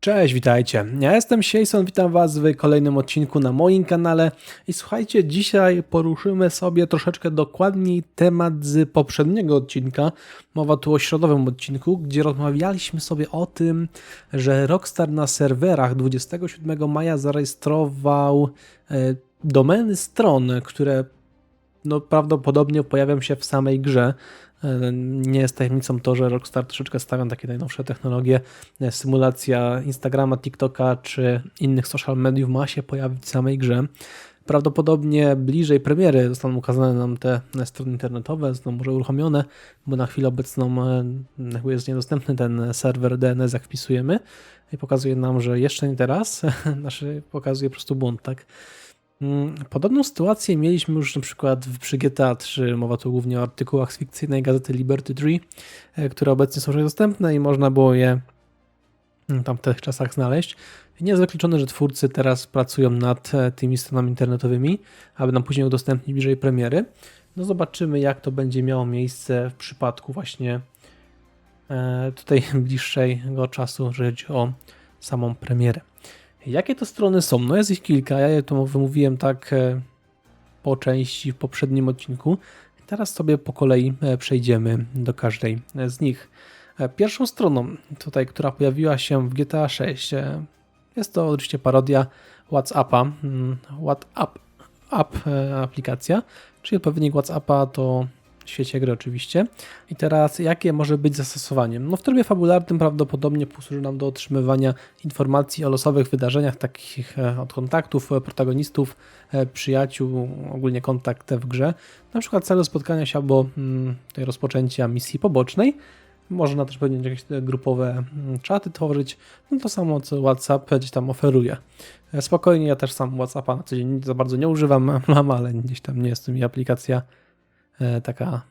Cześć, witajcie. Ja jestem Siejson, witam Was w kolejnym odcinku na moim kanale. I słuchajcie, dzisiaj poruszymy sobie troszeczkę dokładniej temat z poprzedniego odcinka. Mowa tu o środowym odcinku, gdzie rozmawialiśmy sobie o tym, że Rockstar na serwerach 27 maja zarejestrował e, domeny stron, które no, prawdopodobnie pojawią się w samej grze. Nie jest tajemnicą to, że Rockstar troszeczkę stawia takie najnowsze technologie. Symulacja Instagrama, TikToka czy innych social mediów ma się pojawić w samej grze. Prawdopodobnie bliżej premiery zostaną ukazane nam te strony internetowe, zostaną może uruchomione, bo na chwilę obecną e, jest niedostępny ten serwer DNS, jak wpisujemy i pokazuje nam, że jeszcze nie teraz, znaczy pokazuje po prostu błąd, tak? Mm, Podobną sytuację mieliśmy już na przykład w- przy GTA 3. Mowa tu głównie o artykułach z fikcyjnej gazety Liberty 3, e, które obecnie są już dostępne i można było je mm, w tych czasach znaleźć. Nie jest wykluczone, że twórcy teraz pracują nad e, tymi stronami internetowymi, aby nam później udostępnić bliżej premiery. No zobaczymy, jak to będzie miało miejsce w przypadku właśnie e, tutaj bliższego czasu, że chodzi o samą premierę. Jakie to strony są? No jest ich kilka, ja je tu wymówiłem tak e, po części w poprzednim odcinku. Teraz sobie po kolei e, przejdziemy do każdej e, z nich. Pierwszą stroną tutaj, która pojawiła się w GTA 6 e, jest to oczywiście parodia WhatsAppa. mm, WhatsApp app, aplikacja, czyli odpowiednik WhatsAppa to świecie gry oczywiście. I teraz jakie może być zastosowaniem? No w trybie fabularnym prawdopodobnie posłuży nam do otrzymywania informacji o losowych wydarzeniach, takich e, od kontaktów, e, protagonistów, e, przyjaciół, ogólnie kontakt w grze. Na przykład celu spotkania się albo mm, tej rozpoczęcia misji pobocznej. Można też pewnie jakieś grupowe mm, czaty tworzyć. No to samo co WhatsApp gdzieś tam oferuje. Spokojnie, ja też sam WhatsAppa na co dzień za bardzo nie używam, mam, ale gdzieś tam nie jest to mi aplikacja taka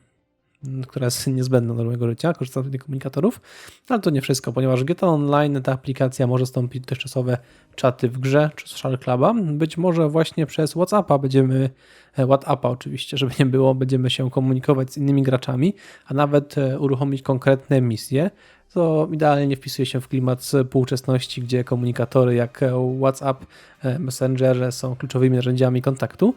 m, która jest niezbędna do mojego życia, korzystam z tych komunikatorów, ale to nie wszystko, ponieważ GTA Online ta aplikacja może stąpić dotychczasowe czaty w grze czy social cluba. Być może właśnie przez WhatsAppa będziemy, e, WhatsAppa oczywiście, żeby nie było, będziemy się komunikować z innymi graczami, a nawet e, uruchomić konkretne misje. To idealnie wpisuje się w klimat współczesności, gdzie komunikatory jak e, WhatsApp, e, Messenger są kluczowymi narzędziami kontaktu.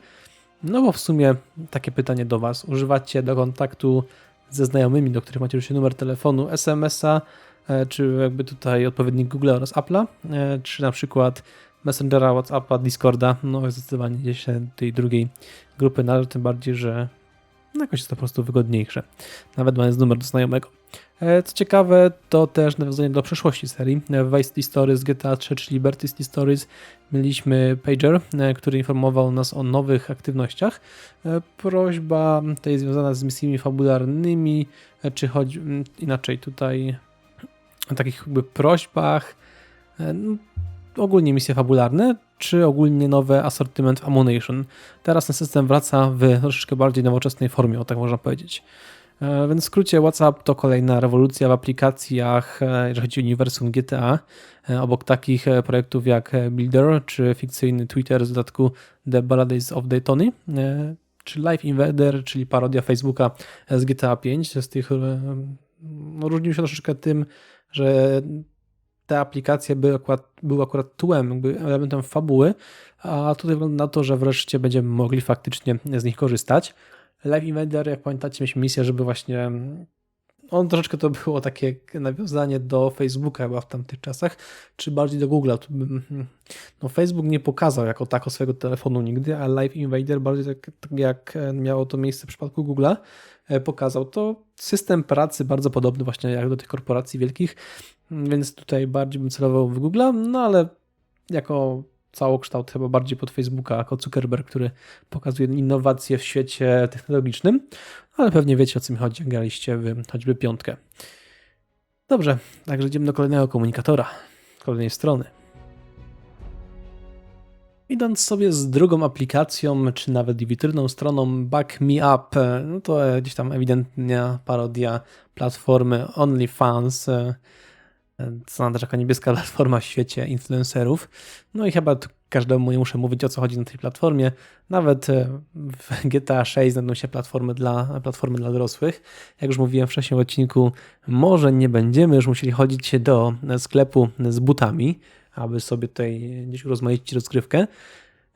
No bo w sumie takie pytanie do Was. Używacie do kontaktu ze znajomymi, do których macie już numer telefonu, SMS-a, e, czy jakby tutaj odpowiednik Google oraz Apple'a, e, czy na przykład Messengera, Whatsappa, Discorda. No zdecydowanie gdzieś tej drugiej grupy należy, tym bardziej, że jakoś jest to po prostu wygodniejsze. Nawet mając numer do znajomego. E, Co ciekawe, to też nawiązanie do przeszłości serii. W Vice Stories, GTA 3 czy Liberty Stories mieliśmy pager, e, który informował nas o nowych aktywnościach. E, Prośba ta jest związana z misjami fabularnymi, e, czy m, inaczej tutaj o takich jakby prośbach, e, no, ogólnie misje fabularne, czy ogólnie nowy asortyment Ammunition. Teraz ten system wraca w troszeczkę bardziej nowoczesnej formie, o tak można powiedzieć. E, Więc w skrócie WhatsApp to kolejna rewolucja w aplikacjach, e, jeżeli chodzi o uniwersum GTA. E, Obok takich projektów jak Builder czy fikcyjny Twitter z dodatku The Paradise of Daytony, czy Live Invader, czyli parodia Facebooka z GTA 5. Z tych no, różnił się troszeczkę tym, że te aplikacje były akurat, były akurat tłem, jakby elementem fabuły, a tutaj wygląda na to, że wreszcie będziemy mogli faktycznie z nich korzystać. Live Invader, jak pamiętacie, mieliśmy misję, żeby właśnie. On troszeczkę to było takie nawiązanie do Facebooka chyba w tamtych czasach, czy bardziej do Google'a. Tu bym- No, Facebook nie pokazał jako tako swojego telefonu nigdy, a Live Invader bardziej tak, tak jak e, miało to miejsce w przypadku Google'a, e, pokazał to system pracy bardzo podobny właśnie jak do tych korporacji wielkich, więc tutaj bardziej bym celował w Google'a, no ale jako całokształt chyba bardziej pod Facebooka, jako Zuckerberg, który pokazuje innowacje w świecie technologicznym, ale pewnie wiecie o co mi chodzi, graliście w choćby piątkę. Dobrze, także idziemy do kolejnego komunikatora, kolejnej strony. Idąc sobie z drugą aplikacją, czy nawet i witryną stroną Back Me Up, no to gdzieś tam ewidentnie parodia platformy OnlyFans. E, co na taka niebieska platforma w świecie influencerów. No i chyba każdemu nie muszę mówić o co chodzi na tej platformie. Nawet e, w GTA 6 znajdą się platformy dla, platformy dla dorosłych. Jak już mówiłem wcześniej w odcinku, może nie będziemy już musieli chodzić do sklepu z butami, aby sobie tutaj gdzieś urozmaicić rozgrywkę.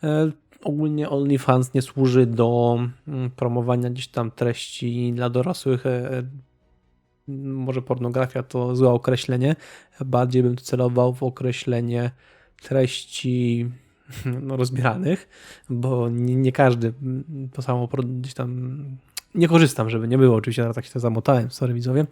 E, ogólnie OnlyFans nie służy do mm, promowania gdzieś tam treści dla dorosłych. Może pornografia to złe określenie. Bardziej bym tu celował w określenie treści no, rozbieranych, bo nie, nie każdy to samo gdzieś tam nie korzystam, żeby nie było. Oczywiście teraz tak się to zamotałem, sorry widzowie.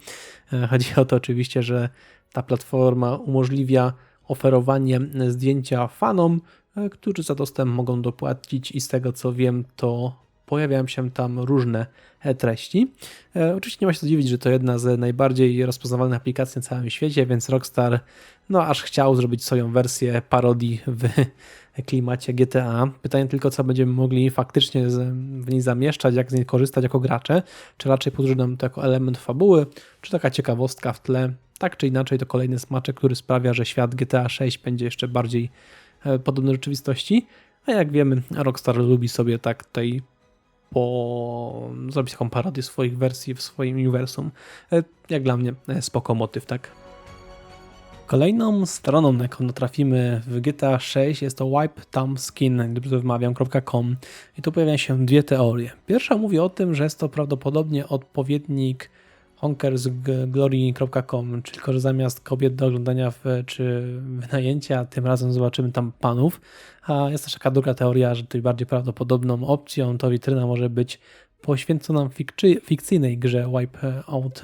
E, chodzi o to oczywiście, że ta platforma umożliwia oferowanie zdjęcia fanom, e, którzy za dostęp mogą dopłacić i z tego co wiem, to pojawiają się tam różne e, treści. E, oczywiście nie ma się co dziwić, że to jedna z najbardziej rozpoznawalnych aplikacji na całym świecie, więc Rockstar no aż chciał zrobić swoją wersję parodii w klimacie GTA. Pytanie tylko, co będziemy mogli faktycznie w niej zamieszczać, jak z niej korzystać jako gracze, czy raczej posłuży nam to jako element fabuły, czy taka ciekawostka w tle. Tak czy inaczej, to kolejny smaczek, który sprawia, że świat GTA 6 będzie jeszcze bardziej e, podobny rzeczywistości. A jak wiemy, Rockstar lubi sobie tak tutaj po... zrobić taką parodię swoich wersji w swoim uniwersum. E, jak dla mnie e, spoko motyw, tak? Kolejną stroną, na jaką trafimy w GTA 6 jest to wipetamskin, dobrze i tu pojawiają się dwie teorie. Pierwsza mówi o tym, że jest to prawdopodobnie odpowiednik honkersglory.com, czyli tylko, że zamiast kobiet do oglądania w, czy wynajęcia, tym razem zobaczymy tam panów. A jest też taka druga teoria, że tutaj bardziej prawdopodobną opcją to witryna może być poświęcona fikcyjnej grze Wipeout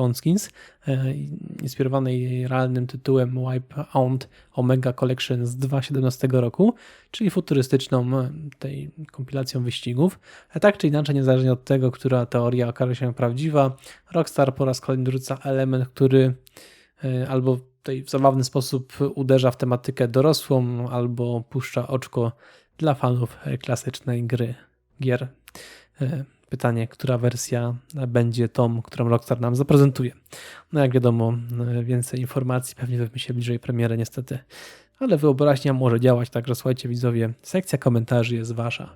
Conskins, e, inspirowanej realnym tytułem Wipeout Omega Collection z 2017 roku, czyli futurystyczną e, tej kompilacją wyścigów. A tak czy inaczej, niezależnie od tego, która teoria okaże się prawdziwa, Rockstar po raz kolejny rzuca element, który e, albo w zabawny sposób uderza w tematykę dorosłą, albo puszcza oczko dla fanów klasycznej gry, gier pytanie, która wersja będzie tą, którą Rockstar nam zaprezentuje. No jak wiadomo, więcej informacji pewnie dowiemy się bliżej premiery niestety, ale wyobraźnia może działać, także słuchajcie widzowie, sekcja komentarzy jest wasza.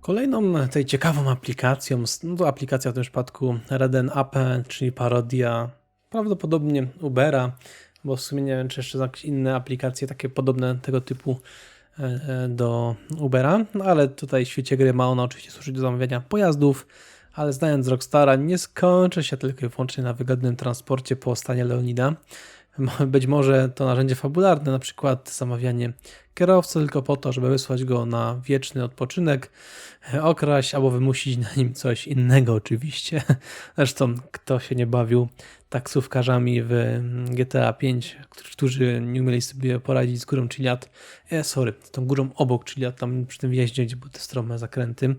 Kolejną tej ciekawą aplikacją, no to aplikacja w tym przypadku Reden App, czyli parodia prawdopodobnie Ubera, bo w sumie nie wiem, czy jeszcze jakieś inne aplikacje takie podobne tego typu do Ubera, no ale tutaj w świecie gry ma ona oczywiście służyć do zamawiania pojazdów, ale znając Rockstara nie skończy się tylko i wyłącznie na wygodnym transporcie po stanie Leonida. Być może to narzędzie fabularne, na przykład zamawianie kierowcy tylko po to, żeby wysłać go na wieczny odpoczynek, okraść albo wymusić na nim coś innego oczywiście. Zresztą kto się nie bawił taksówkarzami w GTA 5, którzy nie umieli sobie poradzić z górą Chiliad, e, sorry, z tą górą obok Chiliad, tam przy tym wjeździe, gdzie były te strome zakręty.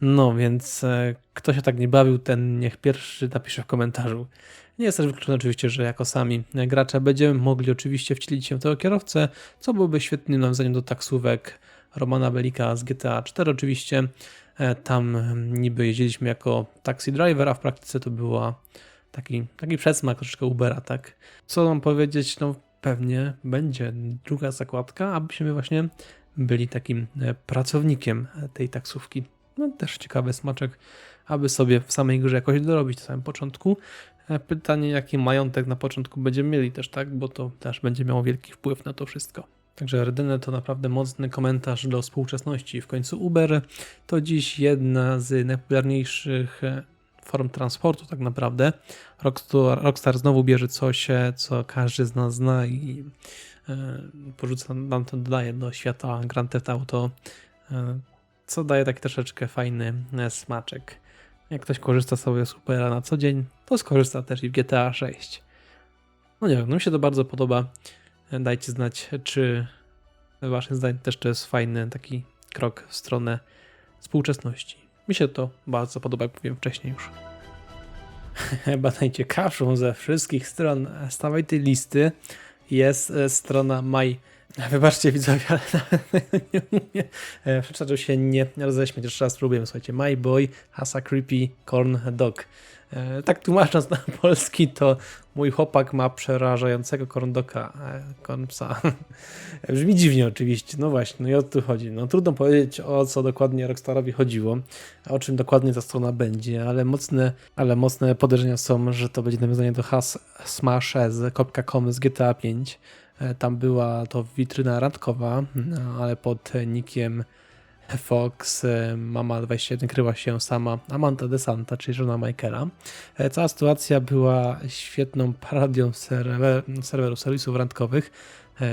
No więc e, kto się tak nie bawił, ten niech pierwszy napisze w komentarzu. Nie jest też wykluczone oczywiście, że jako sami gracze będziemy mogli oczywiście wcielić się w tego kierowcę, co byłoby świetnym nawiązaniem do taksówek Romana Belika z GTA 4 oczywiście. E, tam niby jeździliśmy jako taxi driver, a w praktyce to była taki, taki przedsmak troszeczkę Ubera, tak? Co mam powiedzieć? No pewnie będzie druga zakładka, abyśmy właśnie byli takim e, pracownikiem tej taksówki. No też ciekawy smaczek, aby sobie w samej grze jakoś dorobić na samym początku. E, pytanie, jaki majątek na początku będziemy mieli też, tak? Bo to też będzie miało wielki wpływ na to wszystko. Także Rdyne to naprawdę mocny komentarz do współczesności. W końcu Uber to dziś jedna z najpopularniejszych e, form transportu tak naprawdę. Rockstar, Rockstar znowu bierze coś, e, co każdy z nas zna i porzuca nam to dodaje do świata Grand Theft Auto, co daje taki troszeczkę fajny smaczek. Jak ktoś korzysta sobie z Upera na co dzień, to skorzysta też i w GTA 6. No nie wiem, no mi się to bardzo podoba. Dajcie znać, czy waszym zdaniem też to jest fajny taki krok w stronę współczesności. Mi się to bardzo podoba, jak mówiłem wcześniej już. Chyba najciekawszą ze wszystkich stron stałej tej listy jest e, strona My Wybaczcie widzowie, ale nie umiem. E, Przeczytał się nie roześmieć. Jeszcze raz spróbujemy. Słuchajcie, my boy has a creepy corn dog. E, Tak tłumacząc na polski, to mój chłopak ma przerażającego corn doga, e. Brzmi dziwnie oczywiście, no właśnie, no i o tu chodzi. No trudno powiedzieć o co dokładnie Rockstarowi chodziło, o czym dokładnie ta strona będzie, ale mocne, ale mocne podejrzenia są, że to będzie nawiązanie do has smashes.com z GTA 5. E, Tam była to witryna randkowa, no, ale pod nickiem Fox e, Mama 21 kryła się sama Amanda DeSanta, czyli żona Michaela. E, Cała sytuacja była świetną parodią serwer, serweru serwisów randkowych.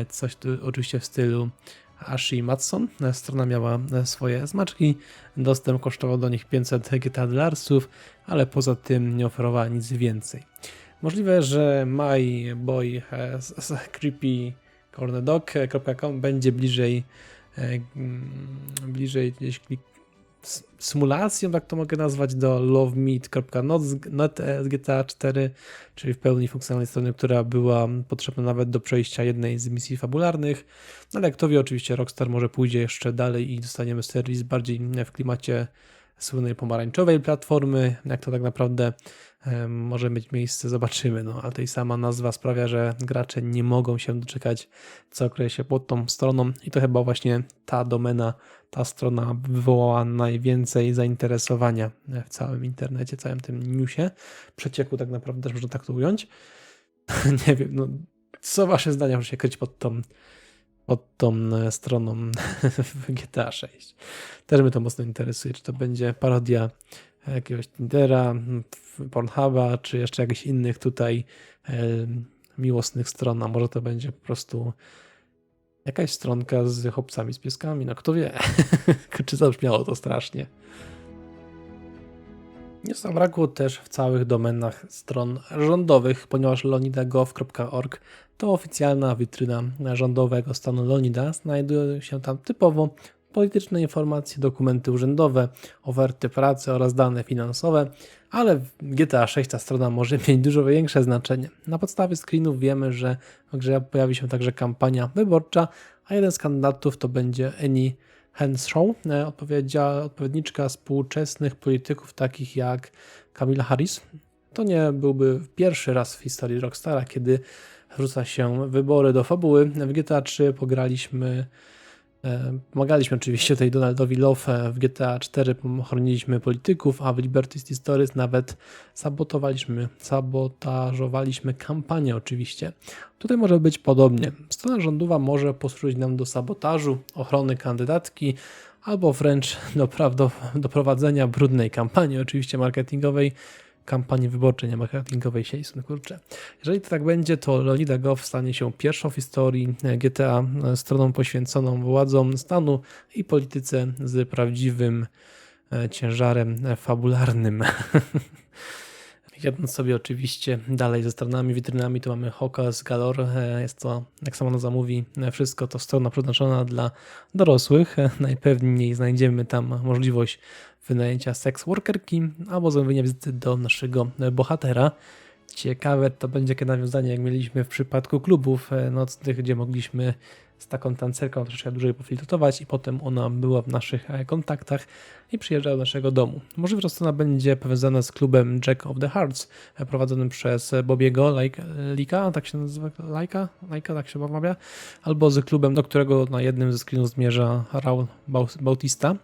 Coś tu oczywiście w stylu Ashi Matson. Strona miała swoje smaczki. Dostęp kosztował do nich 500 GTA dolarców, ale poza tym nie oferowała nic więcej. Możliwe, że My Boy has Creepy cornerdog.com będzie bliżej e, mm, bliżej gdzieś klik symulacją, tak to mogę nazwać, do lovemeet.net z GTA 4, czyli w pełni funkcjonalnej strony, która była potrzebna nawet do przejścia jednej z misji fabularnych. No ale jak to wie, oczywiście Rockstar może pójdzie jeszcze dalej i dostaniemy serwis bardziej w klimacie słynnej pomarańczowej platformy. Jak to tak naprawdę może mieć miejsce, zobaczymy. No, ale tej sama nazwa sprawia, że gracze nie mogą się doczekać, co kryje się pod tą stroną, i to chyba właśnie ta domena, ta strona wywołała najwięcej zainteresowania w całym internecie, całym tym newsie. Przecieku tak naprawdę też można tak to ująć. nie wiem, no, co wasze zdania może się kryć pod tą, pod tą e, stroną w GTA 6? Też mnie to mocno interesuje, czy to będzie parodia jakiegoś Tindera, Pornhuba, czy jeszcze jakichś innych tutaj e, miłosnych stron, a może to będzie po prostu jakaś stronka z chłopcami, z pieskami, no kto wie, czy zabrzmiało to strasznie. Nie zabrakło też w całych domenach stron rządowych, ponieważ lonidagov.org to oficjalna witryna rządowego stanu Lonida. Znajdują się tam typowo polityczne informacje, dokumenty urzędowe, oferty pracy oraz dane finansowe, ale w GTA 6 ta strona może mieć dużo większe znaczenie. Na podstawie screenów wiemy, że w grze pojawi się także kampania wyborcza, a jeden z kandydatów to będzie Annie Henshaw, e, odpowiedniczka współczesnych polityków takich jak Kamila Harris. To nie byłby pierwszy raz w historii Rockstara, kiedy wrzuca się wybory do fabuły. W GTA 3 pograliśmy Pomagaliśmy oczywiście tej Donaldowi Love e, w GTA 4, chroniliśmy polityków, a w Liberty Stories nawet sabotowaliśmy, sabotażowaliśmy kampanię oczywiście. Tutaj może być podobnie. Strona rządowa może posłużyć nam do sabotażu, ochrony kandydatki, albo wręcz do, do prowadzenia brudnej kampanii, oczywiście marketingowej, kampanii wyborczej, nie marketingowej Jason, kurczę. Jeżeli to tak będzie, to Leonida Goff stanie się pierwszą w historii GTA stroną poświęconą władzom stanu i polityce z prawdziwym e, ciężarem e, fabularnym. Jadąc sobie oczywiście dalej ze stronami, witrynami, to mamy Hocus Galore. E, Jest to, jak sama nazwa mówi, e, wszystko to strona przeznaczona dla dorosłych. E, Najpewniej znajdziemy tam możliwość wynajęcia seks workerki albo zamówienia wizyty do naszego bohatera. Ciekawe to będzie takie nawiązanie, jak mieliśmy w przypadku klubów e, nocnych, gdzie mogliśmy z taką tancerką troszeczkę dłużej poflirtować i potem ona była w naszych e, kontaktach i przyjeżdżała do naszego domu. Możliwe, że strona będzie powiązana z klubem Jack of the Hearts, e, prowadzonym przez Bobiego Lika, tak się nazywa, Lajka, Lajka, tak się wymawia, albo z klubem, do którego na jednym ze screenów zmierza Raul Bau- Bautista.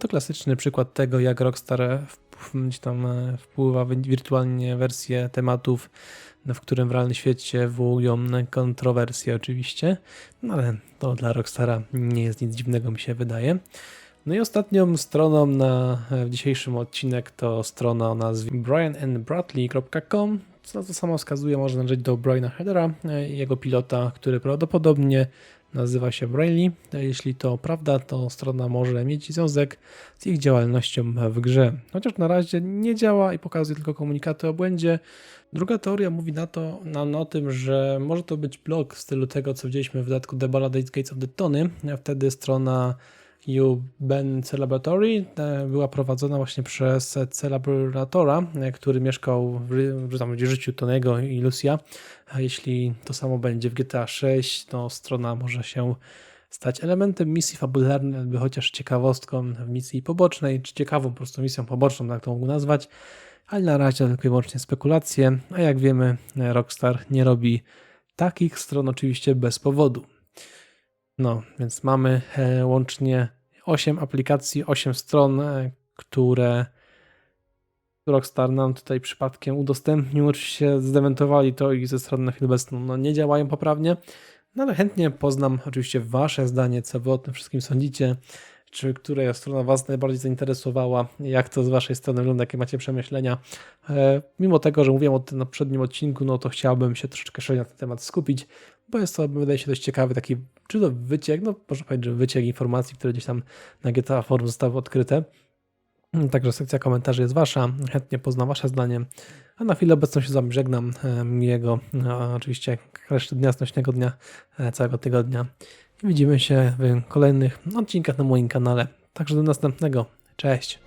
To klasyczny przykład tego, jak Rockstar wp- gdzieś tam e, wpływa wirtualnie wersję tematów, no, w którym w realnym świecie wywołują kontrowersje oczywiście, no ale to dla Rockstara nie jest nic dziwnego mi się wydaje. No i ostatnią stroną na w dzisiejszym odcinek to strona o nazwie brianandbradley.com. Co to samo wskazuje, może należeć do Briana Headera, e, jego pilota, który prawdopodobnie nazywa się Braille. Jeśli to prawda, to strona może mieć związek z ich działalnością w grze. Chociaż na razie nie działa i pokazuje tylko komunikaty o błędzie. Druga teoria mówi na to, na, na tym, że może to być blog w stylu tego, co widzieliśmy w dodatku The Ballad Gates of the Tony. Wtedy strona You Ben Celebratory e, była prowadzona właśnie przez Celebratora, e, który mieszkał w, w, w życiu Tonego i Lucia. A jeśli to samo będzie w GTA 6, to strona może się stać elementem misji fabularnej, albo chociaż ciekawostką w misji pobocznej, czy ciekawą po prostu misją poboczną, tak to mógł nazwać. Ale na razie tylko i wyłącznie spekulacje, a jak wiemy, Rockstar nie robi takich stron oczywiście bez powodu. No, więc mamy e, łącznie 8 aplikacji, 8 stron, e, które Rockstar nam tutaj przypadkiem udostępnił. Oczywiście zdementowali to i ze strony na chwilę obecną no, nie działają poprawnie. No ale chętnie poznam oczywiście Wasze zdanie, co Wy o tym wszystkim sądzicie. Czy która strona Was najbardziej zainteresowała? Jak to z Waszej strony wygląda? Jakie macie przemyślenia? E, mimo tego, że mówiłem o tym na poprzednim odcinku, no to chciałbym się troszeczkę szerzej na ten temat skupić, bo jest to, wydaje się, dość ciekawy taki, czy to wyciek, no można powiedzieć, że wyciek informacji, które gdzieś tam na GTA Forum zostały odkryte. Także sekcja komentarzy jest Wasza. Chętnie poznam Wasze zdanie. A na chwilę obecną się z Wami żegnam. E, Miłego, no, oczywiście reszty dnia, snośnego dnia, całego tygodnia. Widzimy się w kolejnych odcinkach na moim kanale. Także do następnego. Cześć.